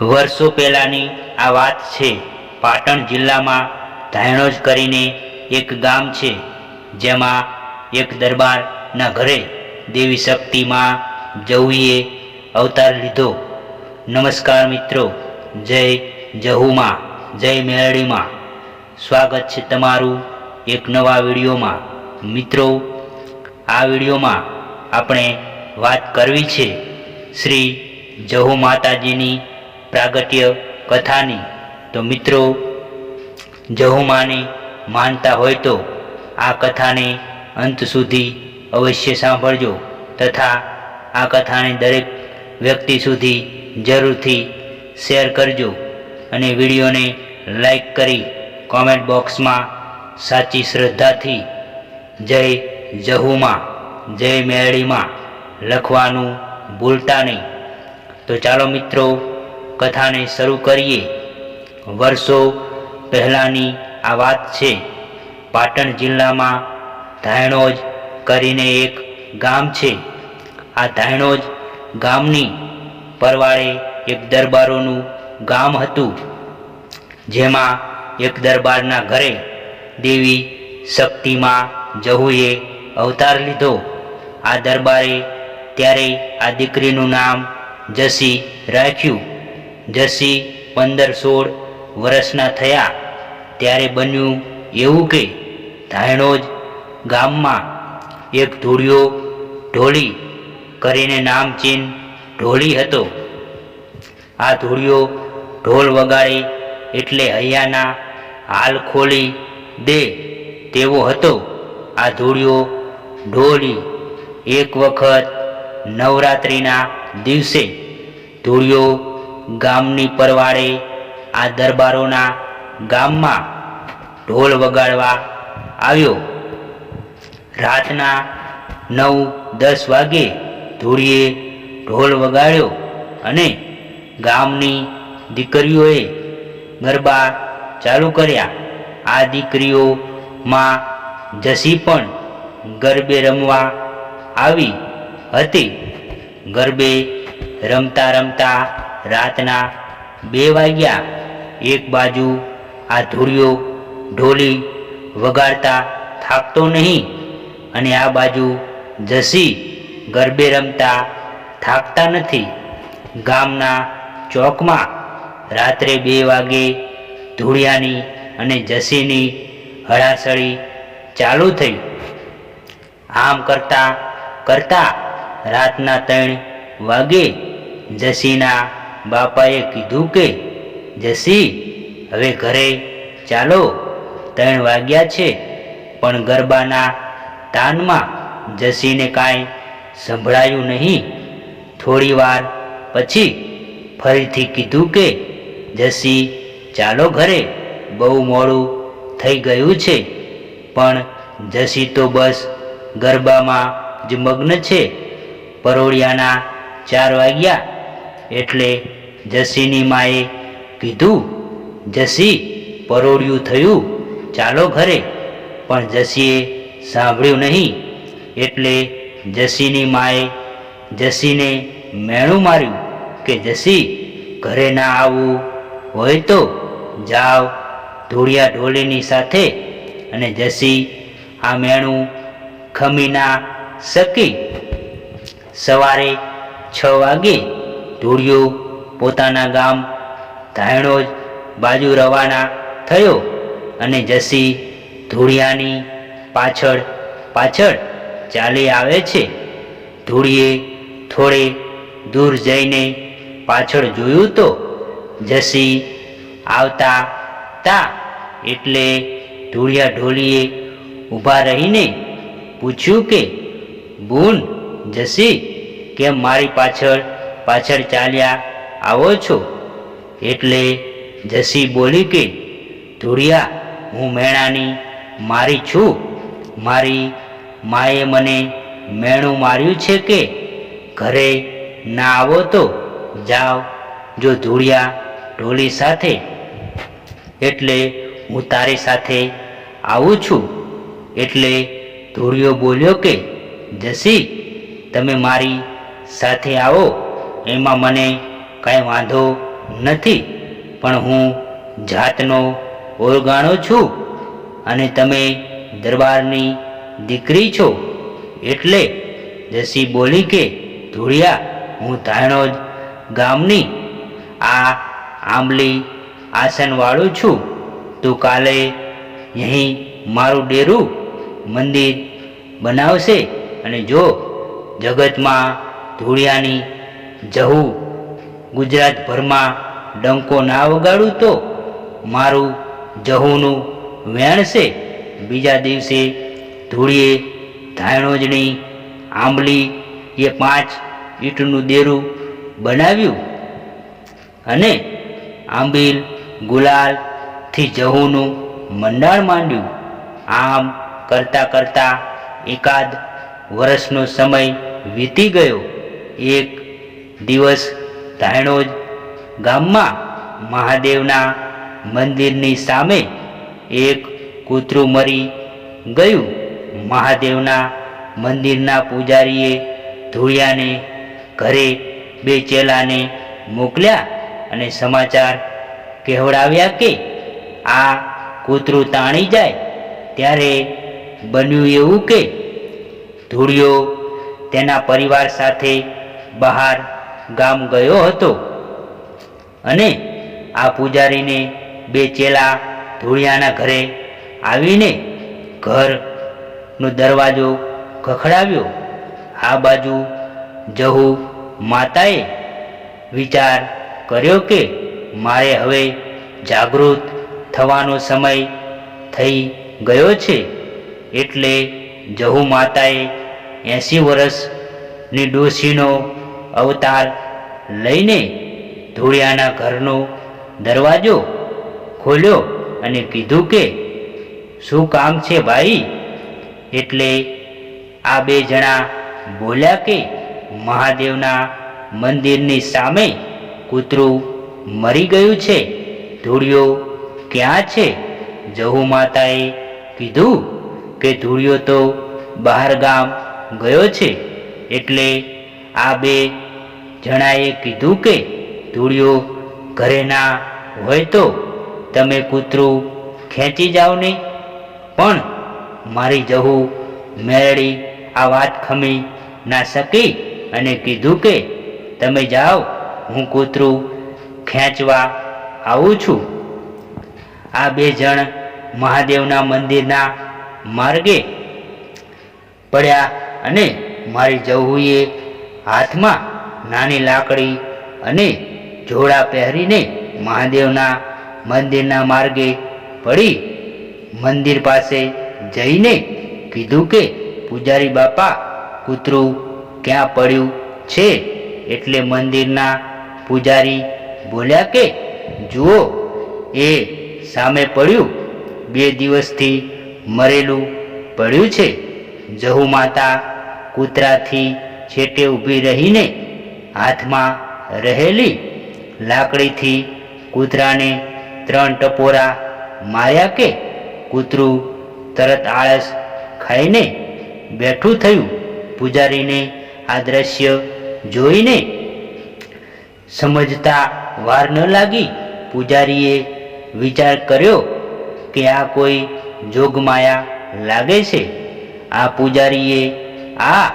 વર્ષો પહેલાંની આ વાત છે. પાટણ જિલ્લામાં ધાયણોજ કરીને એક ગામ છે, જેમાં એક દરબારના ઘરે દેવી શક્તિમાં જવુએ અવતાર લીધો. નમસ્કાર મિત્રો, જય જહુમાં, જય મેળડીમાં સ્વાગત છે તમારું એક નવા વિડીયોમાં. મિત્રો, આ વિડીયોમાં આપણે વાત કરવી છે શ્રી જહુ માતાજીની પ્રાગટ્ય કથાની. તો મિત્રો જહુમાને માનતા હોય તો આ કથાને અંત સુધી અવશ્ય સાંભળજો તથા આ કથાને દરેક વ્યક્તિ સુધી જરૂરથી શેર કરજો અને વિડીયોને લાઈક કરી કોમેન્ટ બોક્સમાં સાચી શ્રદ્ધાથી જય જહુમાં, જય મેળીમાં લખવાનું ભૂલતા નહીં. તો ચાલો મિત્રો કથાને શરૂ કરીએ. વર્ષો પહેલાંની આ વાત છે. પાટણ જિલ્લામાં ધાયણોજ કરીને એક ગામ છે. આ ધાયણોજ ગામની પરવાળે એક દરબારોનું ગામ હતું. જેમાં એક દરબારના ઘરે દેવી શક્તિમાં જહુએ અવતાર લીધો. આ દરબારે ત્યારે આ દીકરીનું નામ જસી રાખ્યું. જસી પંદર સોળ વર્ષના થયા ત્યારે બન્યું એવું કે ધાયણોજ ગામમાં એક ધૂળિયો ઢોળી કરીને નામચીન ઢોળી હતો. આ ધૂળિયો ઢોલ વગાડી એટલે હૈયાના હાલ ખોલી દે તેવો હતો. આ ધૂળિયો ઢોલી એક વખત નવરાત્રિના દિવસે ધૂળિયો ગામની પરવાળે આ દરબારોના ગામમાં ઢોલ વગાડવા આવ્યો. રાતના નવ, દસ વાગે ધૂળીએ ઢોલ વગાડ્યો અને ગામની દીકરીઓએ ગરબા ચાલુ કર્યા. આ દીકરીઓમાં જસી પણ ગરબે રમવા આવી હતી. ગરબે રમતા રમતા રાતના બે વાગ્યા એક બાજુ આ ધૂળિયો ઢોલી વગાડતા થાકતો નહીં અને આ બાજુ જસી ગરબે રમતા થાકતા નથી. ગામના ચોકમાં રાત્રે બે વાગે ધૂળિયાની અને જસીની હળાસળી ચાલુ થઈ. આમ કરતા કરતા રાતના ત્રણ વાગે જસીના બાપાએ કીધું કે, જસી, હવે ઘરે ચાલો, ત્રણ વાગ્યા છે, પણ ગરબાના તાનમાં જસીને કાંઈ સંભળાયું નહીં. થોડી વાર પછી ફરીથી કીધું કે, જસી, ચાલો ઘરે, બહુ મોડું થઈ ગયું છે, પણ જસી તો બસ ગરબામાં જ મગ્ન છે, પરોળિયાના ચાર વાગ્યા, એટલે જસીની માએ કીધું, જસી, પરોળિયું થયું, ચાલો ઘરે. પણ જસીએ સાંભળ્યું નહીં. એટલે જસીની માએ જસીને મેણું માર્યું કે, જસી, ઘરે ના આવવું હોય તો જાઓ ધૂળિયા ઢોલીની સાથે. અને જસી આ મેણું ખમી ના શકી. સવારે છ વાગે ધૂળિયો પોતાના ગામ ધાયણોજ બાજુ રવાના થયો અને જસી ધૂળિયાની પાછળ પાછળ ચાલી આવે છે. ધૂળીએ થોડે દૂર જઈને પાછળ જોયું તો જસી આવતા તા એટલે ધૂળિયા ઢોલીએ ઊભા રહીને પૂછ્યું કે, બૂન, જસી, કેમ મારી પાછળ પાછળ ચાલ્યા આવો છો? એટલે જસી બોલી કે, ધૂળિયા, હું મેણાની મારી છું. મારી માએ મને મેણું માર્યું છે કે? ઘરે ના આવો તો જાઓ, જો ધૂળિયા ઢોલી સાથે. એટલે હું તારી સાથે આવું છું. એટલે ધૂળિયો બોલ્યો કે, જસી, તમે મારી સાથે આવો. એમાં મને કાંઈ વાંધો નથી. પણ હું જાતનો ઓળગાણો છું અને તમે દરબારની દીકરી છો. એટલે જસી બોલી કે, ધૂળિયા, હું ધાણોજ ગામની, આ આંબલી આસનવાળું છું. તું કાલે અહીં મારું ડેરું મંદિર બનાવશે અને જો જગતમાં ધૂળિયાની જહુ ગુજરાતભરમાં ડંકો ના વગાડું તો મારું જહુનું વેણશે બીજા દિવસે ધૂળીએ ધાણોજણી આંબલી એ પાંચ ઈંટનું દેરું બનાવ્યું. અને આંબીલ ગુલાલથી જહુનું મંડાણ માંડ્યું. આમ કરતા કરતા એકાદ વર્ષનો સમય વીતી ગયો. એક દિવસ ધાયણોજ ગામમાં મહાદેવના મંદિરની સામે એક કૂતરું મરી ગયું. મહાદેવના મંદિરના પૂજારીએ ધૂળિયાને ઘરે બે ચેલાને મોકલ્યા અને સમાચાર કહેવડાવ્યા કે આ કૂતરું તાણી જાય. ત્યારે બન્યું એવું કે ધૂળિયો તેના પરિવાર સાથે બહાર ગામ ગયો હતો. અને આ પૂજારીને બે ચેલા ધૂળિયાના ઘરે આવીને ઘરનો દરવાજો ખખડાવ્યો. આ બાજુ જહુ માતાએ વિચાર કર્યો કે મારે હવે જાગૃત થવાનો સમય થઈ ગયો છે. એટલે જહુ માતાએ એંસી વર્ષની ડોશીનો અવતાર લઈને ધૂળિયાના ઘરનો દરવાજો ખોલ્યો અને કીધું કે, શું કામ છે ભાઈ? એટલે આ બે જણા બોલ્યા કે, મહાદેવના મંદિરની સામે કૂતરું મરી ગયું છે. ધૂળિયો ક્યાં છે? જહુ માતાએ કીધું કે ધૂળિયો તો બહાર ગામ ગયો છે. એટલે આ બે જણાએ કીધું કે ધૂળિયો ઘરે ના હોય તો તમે કૂતરું ખેંચી જાઓ ને. પણ મારી જહુ મેળી આ વાત ખમી ના શકી અને કીધું કે, તમે જાઓ, હું કૂતરું ખેંચવા આવું છું. આ બે જણ મહાદેવના મંદિરના માર્ગે પડ્યા અને મારી જહુએ હાથમાં નાની લાકડી અને જોડા પહેરીને મહાદેવના મંદિરના માર્ગે પડી મંદિર પાસે જઈને કીધું કે, પૂજારી બાપા, કૂતરું ક્યાં પડ્યું છે? એટલે મંદિરના પૂજારી બોલ્યા કે, જુઓ, એ સામે પડ્યું બે દિવસથી મરેલું પડ્યું છે. જહુ માતા કૂતરાથી છેટે ઊભી રહીને હાથમાં રહેલી લાકડીથી કૂતરાને ત્રણ ટપોરા માર્યા કે કૂતરું તરત આળસ ખાઈને બેઠું થયું. પૂજારીને આ દ્રશ્ય જોઈને સમજતા વાર ન લાગી. પૂજારીએ વિચાર કર્યો કે આ કોઈ જોગમાયા લાગે છે. આ પૂજારીએ આ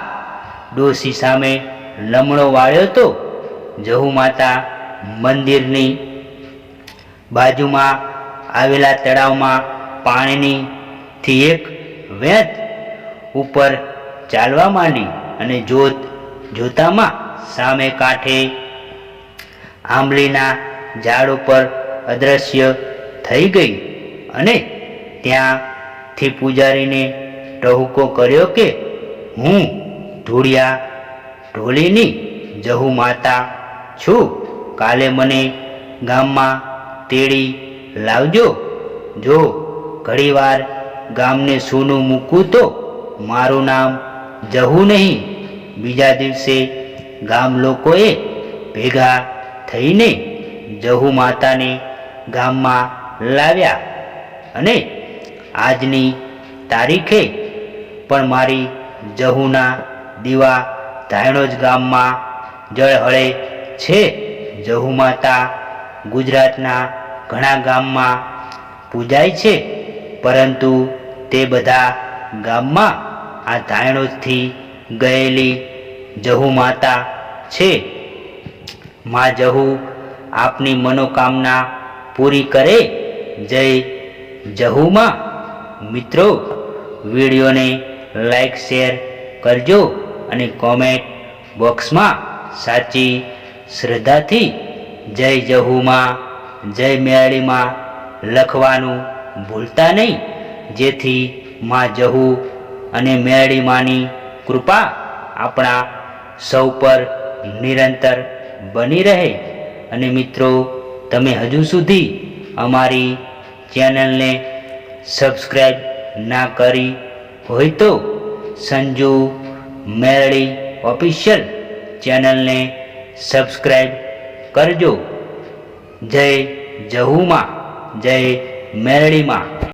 ડોસી સામે લમણો વાળ્યો તો જહુ માતા મંદિરની બાજુમાં આવેલા તળાવમાં પાણીની થી એક વેત ઉપર ચાલવા માંડી અને જોત જોતામાં સામે કાંઠે આંબલીના ઝાડ ઉપર અદ્રશ્ય થઈ ગઈ અને ત્યાંથી પૂજારીને ટહુકો કર્યો કે હું ધૂળિયા ઢોલીની જહુ માતા છું. કાલે મને ગામમાં તેડી લાવજો. જો ઘડીવાર ગામને સોનું મૂકું તો મારું નામ જહુ નહીં. બીજા દિવસે ગામ લોકોએ ભેગા થઈને જહુ માતાને ગામમાં લાવ્યા. અને આજની તારીખે પણ મારી જહુના દીવા ધાયણોજ ગામમાં જળહળે છે. જહુ માતા ગુજરાતના ઘણા ગામમાં પૂજાય છે. પરંતુ તે બધા ગામમાં આ ધાણોજથી ગયેલી જહુ માતા છે. માં જહુ આપની મનોકામના પૂરી કરે. જય જહુમાં. મિત્રો, વિડીયોને લાઈક, શેર કરજો. અને કોમેન્ટ બોક્સમાં સાચી શ્રદ્ધાથી જય જહુમાં, જય મેળીમાં લખવાનું ભૂલતા નહીં. જેથી માં જહુ અને મેળીમાની કૃપા આપણા સૌ પર નિરંતર બની રહે. અને મિત્રો, તમે હજુ સુધી અમારી ચેનલને સબસ્ક્રાઈબ ના કરી હોય તો સંજુ મેરડી ઓફિશિયલ ચેનલને સબસ્ક્રાઈબ કરજો. જય જહુમાં જય મેરડીમાં.